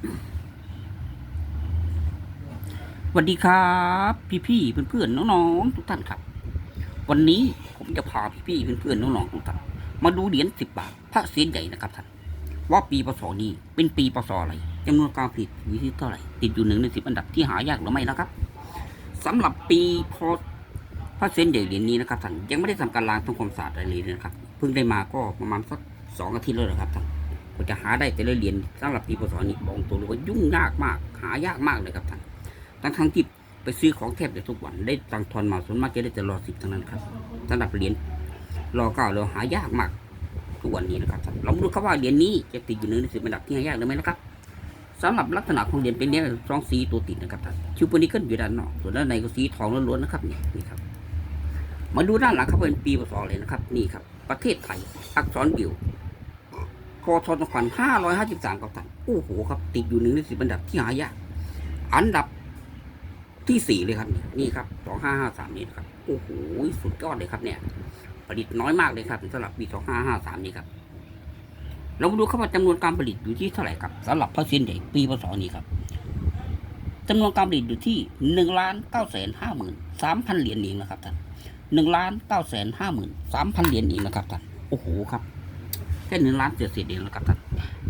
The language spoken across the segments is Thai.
สวัสดีครับ พี่ๆเพื่อนๆน้องๆทุกท่านครับ วันนี้ผมจะพาพี่ๆเพื่อนๆน้องๆทุกท่านมาดูเหรียญสิบบาทพระเศียรใหญ่นะครับท่านว่าปีพศนี้เป็นปีพศอะไรจำนวนการผลิตอยู่ที่เท่าไหร่ติดอยู่หนึ่งในสิบอันดับที่หายากหรือไม่นะครับสำหรับปีพศพระเศียรใหญ่เหรียญนี้นะครับท่านยังไม่ได้ทำการล้างทำความสะอาดอะไรเลยนะครับเพิ่งได้มาก็ประมาณสักสองอาทิตย์แล้วนะครับท่าน จะหาได้แต่ละเหรียญสำหรับปีพศนี้บอกตรงเลยว่ายุ่งยากมาก หายากมากเลยครับท่านทั้งทั้งที่ไปซื้อของแทบจะทุกวันได้ตังทอนมาส่วนมากจะได้แต่รอสิบทั้งนั้นครับสำหรับเหรียญรอเก้าเราหายากมากทุกวันนี้นะครับท่านเรามาดูครับว่าเหรียญนี้จะติดอยู่หนึ่งในสิบอันดับที่หายากหรือไม่นะครับสำหรับลักษณะของเหรียญเป็นเหรียญสองสีตัวติดนะครับท่านชิวโปนิเกิลอยู่ด้านนอกส่วนด้านในก็สีทองล้วนๆนะครับนี่นี่ครับมาดูด้านหลังครับเป็นปีพศเลยนะครับ นี่ครับ ประเทศไทย อักษรบิว อทอนขวัญห้าร้อยห้าสิบสามกับท่านโอ้โหครับ ติดอยู่หนึ่งในสิบอันดับที่หายาก อันดับที่สี่เลยครับ นี่ครับสองห้าห้าสามนี่ครับ โอ้โห สุดยอดเลยครับเนี่ย ผลิตน้อยมากเลยครับสำหรับปีสองห้าห้าสามนี้ครับ เรามาดูครับว่าจำนวนการผลิตอยู่ที่เท่าไหร่ครับสำหรับพระเซียนใหญ่ปีพศนี้ครับจำนวนการผลิตอยู่ที่หนึ่งล้านเก้าแสนห้าหมื่นสามพันเหรียญเองนะครับท่านหนึ่งล้านเก้าแสนห้าหมื่นสามพันเหรียญเองนะครับท่านโอ้โหครับ แค่หนึ่งล้านเศษเศษเองนะครับท่าน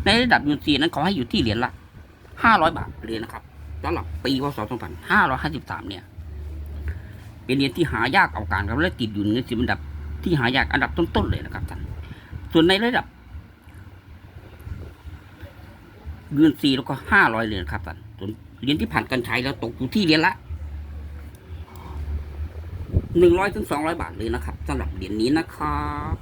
ในระดับยูซีนั้นเขาให้อยู่ที่เหรียญละห้าร้อยบาทเลยนะครับสำหรับปีพศ2553เนี่ย เป็นเหรียญที่หายากเอาการครับและติดอยู่ในสิบอันดับที่หายากอันดับต้นๆเลยนะครับท่านส่วนในระดับเงินสี่แล้วก็ห้าร้อยเหรียญครับท่านส่วนเหรียญที่ผ่านการใช้แล้วตกอยู่ที่เหรียญละหนึ่งร้อยถึงสองร้อยบาทเลยนะครับสำหรับเหรียญนี้นะครับ